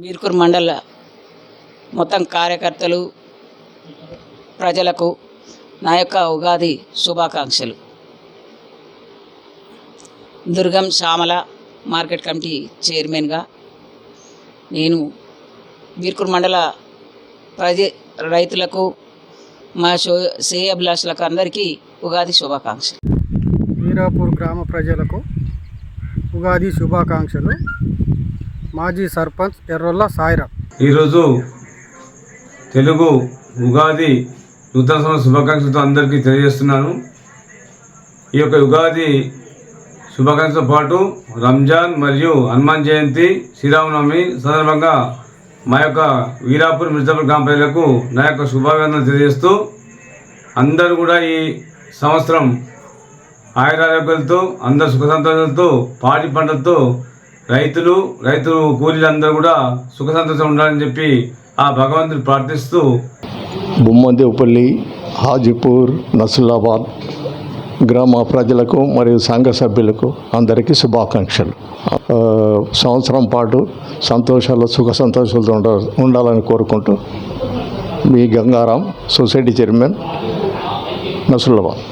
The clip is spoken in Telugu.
మీర్కూర్ మండల మొత్తం కార్యకర్తలు ప్రజలకు నా యొక్క ఉగాది శుభాకాంక్షలు. దుర్గం శ్యామల మార్కెట్ కమిటీ చైర్మన్గా నేను మీర్కూర్ మండల ప్రజ రైతులకు మా షో శ్రేయభిలాషులకు అందరికీ ఉగాది శుభాకాంక్షలు. మీరాపూర్ గ్రామ ప్రజలకు ఉగాది శుభాకాంక్షలు. మాజీ సర్పంచ్ ఎర్రొల్ల సాయిరా. ఈరోజు తెలుగు ఉగాది నూతన సంవత్సర శుభాకాంక్షలతో అందరికీ తెలియజేస్తున్నాను. ఈ యొక్క ఉగాది శుభాకాంక్షలతో పాటు రంజాన్ మరియు హనుమాన్ జయంతి శ్రీరామనవమి సందర్భంగా మా యొక్క వీరాపూర్ మిర్జాపూర్ గ్రామ ప్రజలకు నా యొక్క శుభాభివందనలు తెలియజేస్తూ అందరూ కూడా ఈ సంవత్సరం ఆయురారోగ్యాలతో అందరు సుఖ సంతోషాలతో పాడి పంటలతో రైతులు రైతు కూలీలందరూ కూడా సుఖ సంతోషం ఉండాలని చెప్పి ఆ భగవంతుని ప్రార్థిస్తూ బొమ్మందేవపల్లి హాజీపూర్ నసులాబాద్ గ్రామ ప్రజలకు మరియు సంఘ సభ్యులకు అందరికీ శుభాకాంక్షలు. సంవత్సరం పాటు సంతోషాలు సుఖ సంతోషాలతో ఉండ ఉండాలని కోరుకుంటూ మీ గంగారాం సొసైటీ చైర్మన్ నసులాబాద్